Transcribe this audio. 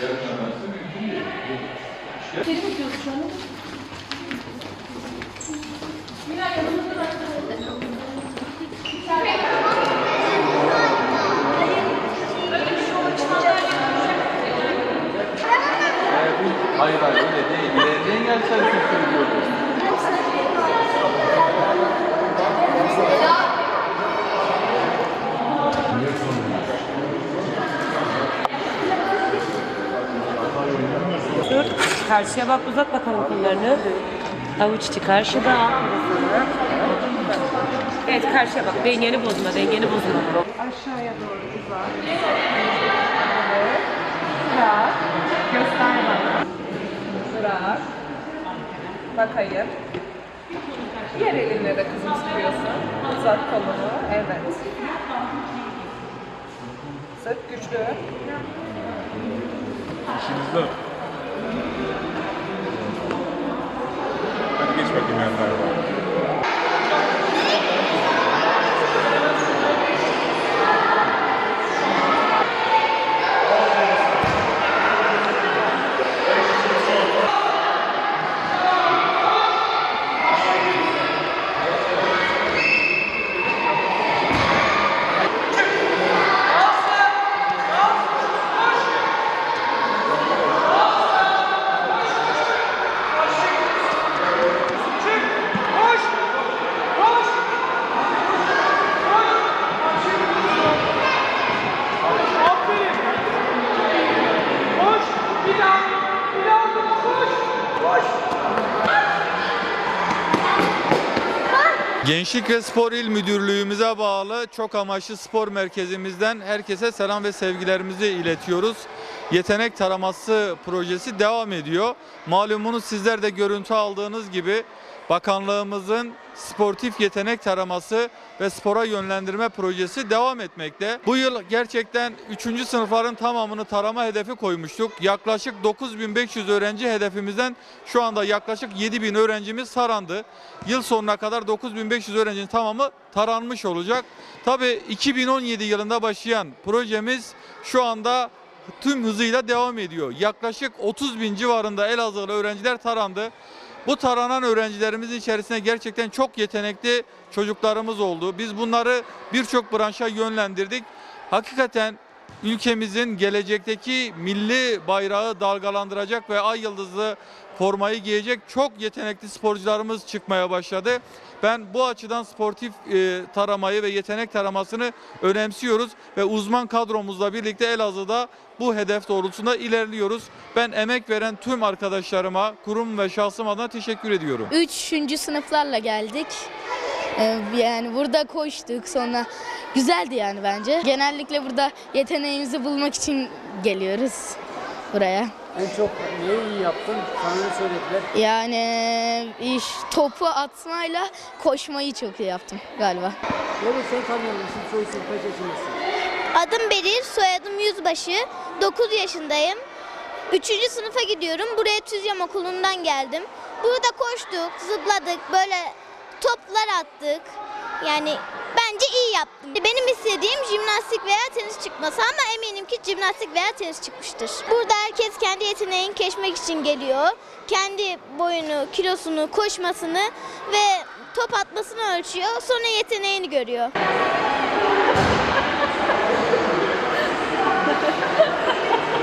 Gelmemesi mümkün değil. İçeri mi gidiyoruz şu an? Miray yanımızda da Hayır hayır öyle değil. İlerleyen gelse sürtürüyordu. Karşıya bak uzat bakalım kollarını. Avuç içi karşıda. Evet karşıya bak. Dengeni bozma, dengeni bozma. Aşağıya doğru uzat. Evet. Bırak. Göster bana. Bırak. Bakayım. Diğer elinle de kızım sıkıyorsun. Uzat kolunu. Evet. Sık güçlü. İşiniz expecting that, by. Gençlik ve Spor İl Müdürlüğümüze bağlı çok amaçlı spor merkezimizden herkese selam ve sevgilerimizi iletiyoruz. Yetenek taraması projesi devam ediyor. Malumunuz sizler de görüntü aldığınız gibi bakanlığımızın sportif yetenek taraması ve spora yönlendirme projesi devam etmekte. Bu yıl gerçekten 3. sınıfların tamamını tarama hedefi koymuştuk. Yaklaşık 9500 öğrenci hedefimizden şu anda yaklaşık 7000 öğrencimiz tarandı. Yıl sonuna kadar 9500 öğrencinin tamamı taranmış olacak. Tabii 2017 yılında başlayan projemiz şu anda tüm hızıyla devam ediyor. Yaklaşık 30 bin civarında Elazığlı öğrenciler tarandı. Bu taranan öğrencilerimizin içerisinde gerçekten çok yetenekli çocuklarımız oldu. Biz bunları birçok branşa yönlendirdik. Hakikaten ülkemizin gelecekteki milli bayrağı dalgalandıracak ve ay yıldızlı formayı giyecek çok yetenekli sporcularımız çıkmaya başladı. Ben bu açıdan sportif e, taramayı ve yetenek taramasını önemsiyoruz ve uzman kadromuzla birlikte Elazığ'da bu hedef doğrultusunda ilerliyoruz. Ben emek veren tüm arkadaşlarıma, kurum ve şahsım adına teşekkür ediyorum. Üçüncü sınıflarla geldik. Ee, Yani burada koştuk sonra güzeldi yani bence. Genellikle burada yeteneğimizi bulmak için geliyoruz buraya. En çok neyi iyi yaptın? Sana ne söylediler? Yani iş topu atmayla koşmayı çok iyi yaptım galiba. Yavrum sen tanıyalım. İsim soy isim kaç yaşındasın? Adım Beril, soyadım Yüzbaşı. 9 yaşındayım. 3. sınıfa gidiyorum. Buraya Tüzyam Okulu'ndan geldim. Burada koştuk, zıpladık, böyle toplar attık. Yani bence iyi yaptım. Benim istediğim jimnastik veya tenis çıkması ama eminim ki jimnastik veya tenis çıkmıştır. Burada herkes kendi yeteneğini keşmek için geliyor. Kendi boyunu, kilosunu, koşmasını ve top atmasını ölçüyor. Sonra yeteneğini görüyor.